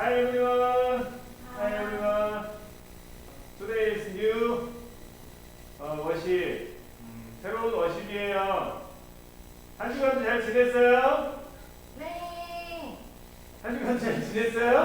Hi everyone. Hi everyone. Today is new 어, 워십. 음, 새로운 워십이에요. 한 주간 잘 지냈어요? 네. 한 주간 잘 지냈어요?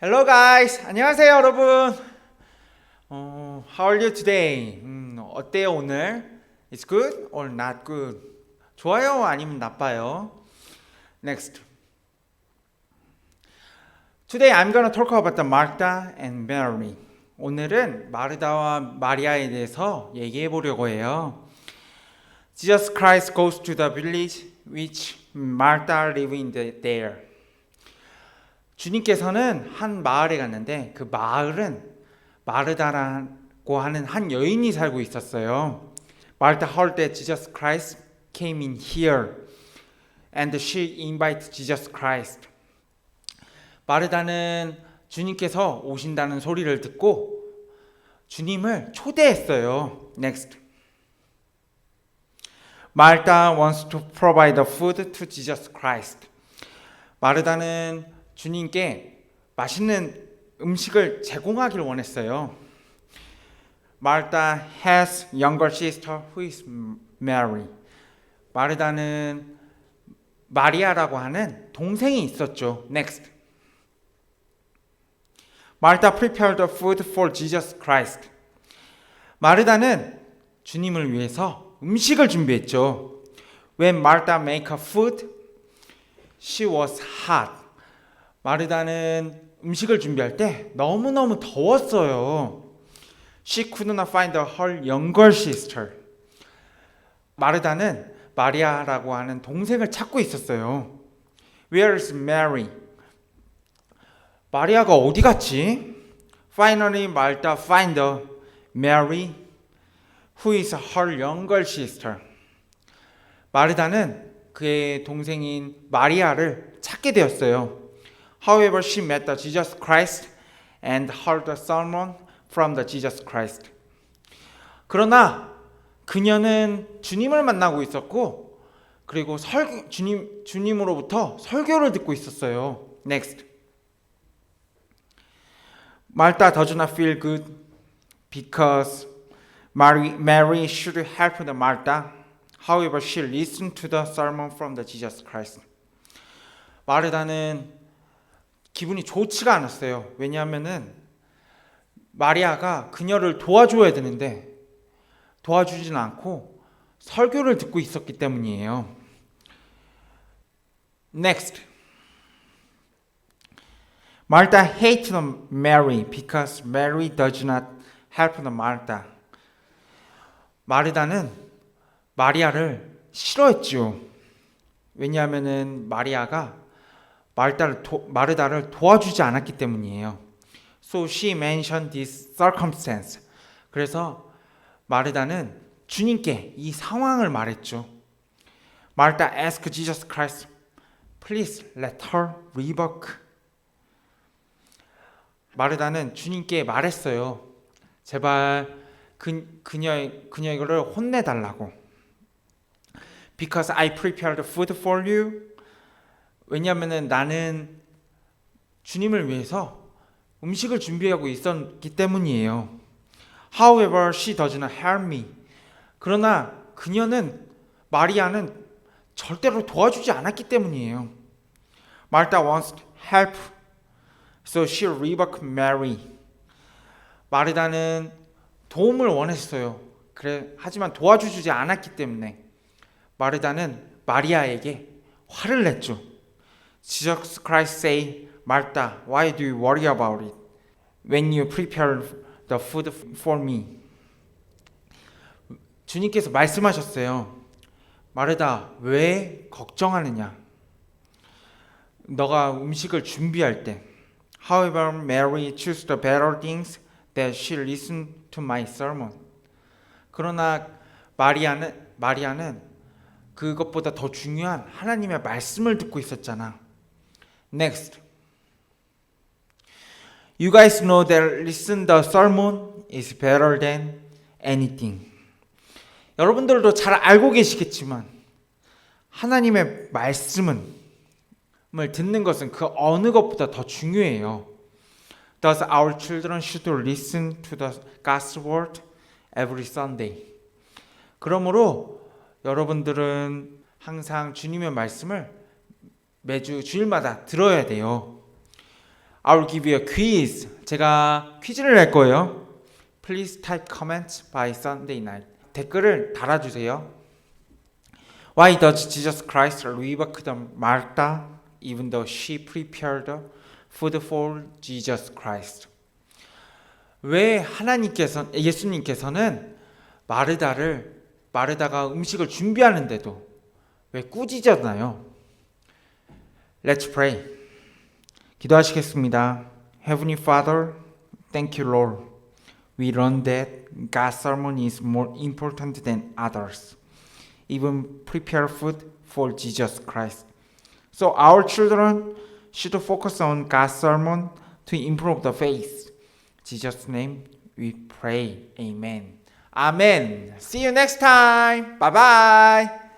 Hello guys, 안녕하세요 여러분. 어, how are you today? 음, 어때요 오늘? It's good or not good? 좋아요 아니면 나빠요? Next. Today I'm gonna talk about the Martha and Mary. 오늘은 마르다와 마리아에 대해서 얘기해 보려고 해요. Jesus Christ goes to the village which Martha lived in the- there. 주님께서는 한 마을에 갔는데 그 마을은 마르다라고 하는 한 여인이 살고 있었어요. Martha heard that Jesus Christ came in here and she invited Jesus Christ. 마르다는 주님께서 오신다는 소리를 듣고 주님을 초대했어요. Next. Martha wants to provide the food to Jesus Christ. 마르다는 주님께 맛있는 음식을 제공하기를 원했어요. Martha has younger sister who is Mary. 마르다는 마리아라고 하는 동생이 있었죠. Next. Martha prepared food for Jesus Christ. 마르다는 주님을 위해서 음식을 준비했죠. When Martha make a food, she was hot. 마르다는 음식을 준비할 때 너무너무 더웠어요. She could not find her younger sister. 마르다는 마리아라고 하는 동생을 찾고 있었어요. Where is Mary? 마리아가 어디 갔지? Finally, Martha find Mary, who is her younger sister. 마르다는 그의 동생인 마리아를 찾게 되었어요. However, she met the Jesus Christ and heard the sermon from the Jesus Christ. 그러나 그녀는 주님을 만나고 있었고 그리고 설 주님 주님으로부터 설교를 듣고 있었어요. Next. Martha does not feel good because Mary, Mary should help the Martha. However, she listened to the sermon from the Jesus Christ. 마르다는 기분이 좋지가 않았어요. 왜냐하면은 마리아가 그녀를 도와줘야 되는데 도와주진 않고 설교를 듣고 있었기 때문이에요. Next. Martha hated Mary because Mary does not help Martha. 마르다는 마리아를 싫어했죠. 왜냐하면은 마리아가 마르다를 도, 마르다를 도와주지 않았기 때문이에요. So she mentioned this circumstance. 그래서 마르다는 주님께 이 상황을 말했죠. 마르다 asked Jesus Christ, please let her rebuke. 마르다는 주님께 말했어요. 제발 그, 그녀 그녀를 혼내 달라고. Because I prepared food for you. 왜냐하면은 나는 주님을 위해서 음식을 준비하고 있었기 때문이에요. However, she does not help me. 그러나 그녀는 마리아는 절대로 도와주지 않았기 때문이에요. Martha wants help, so she rebuked Mary. 마르다는 도움을 원했어요. 그래 하지만 도와주지 않았기 때문에 마르다는 마리아에게 화를 냈죠. Jesus Christ say, Martha, why do you worry about it when you prepare the food for me? 주님께서 말씀하셨어요. 마르다, 왜 걱정하느냐? 너가 음식을 준비할 때. However, Mary chose the better things that she listened to my sermon. 그러나 마리아는 마리아는 그것보다 더 중요한 하나님의 말씀을 듣고 있었잖아. Next. You guys know that listen the sermon is better than anything. 여러분들도 잘 알고 계시겠지만 하나님의 말씀은 을 듣는 것은 그 어느 것보다 더 중요해요. Thus our children should listen to the God's word every Sunday. 그러므로 여러분들은 항상 주님의 말씀을 매주 주일마다 들어야 돼요. I will give you a quiz. 제가 퀴즈를 낼 거예요. Please type comments by Sunday night. 댓글을 달아주세요. Why does Jesus Christ rebuke the Martha even though she prepared food for Jesus Christ? 왜 하나님께서 예수님께서는 마르다를 마르다가 음식을 준비하는데도 왜 꾸짖었나요? Let's pray. 기도하시겠습니다. Heavenly Father, thank you, Lord. We learn that God's sermon is more important than others. Even prepare food for Jesus Christ. So our children should focus on God's sermon to improve the faith. In Jesus' name we pray. Amen. Amen. See you next time. Bye bye.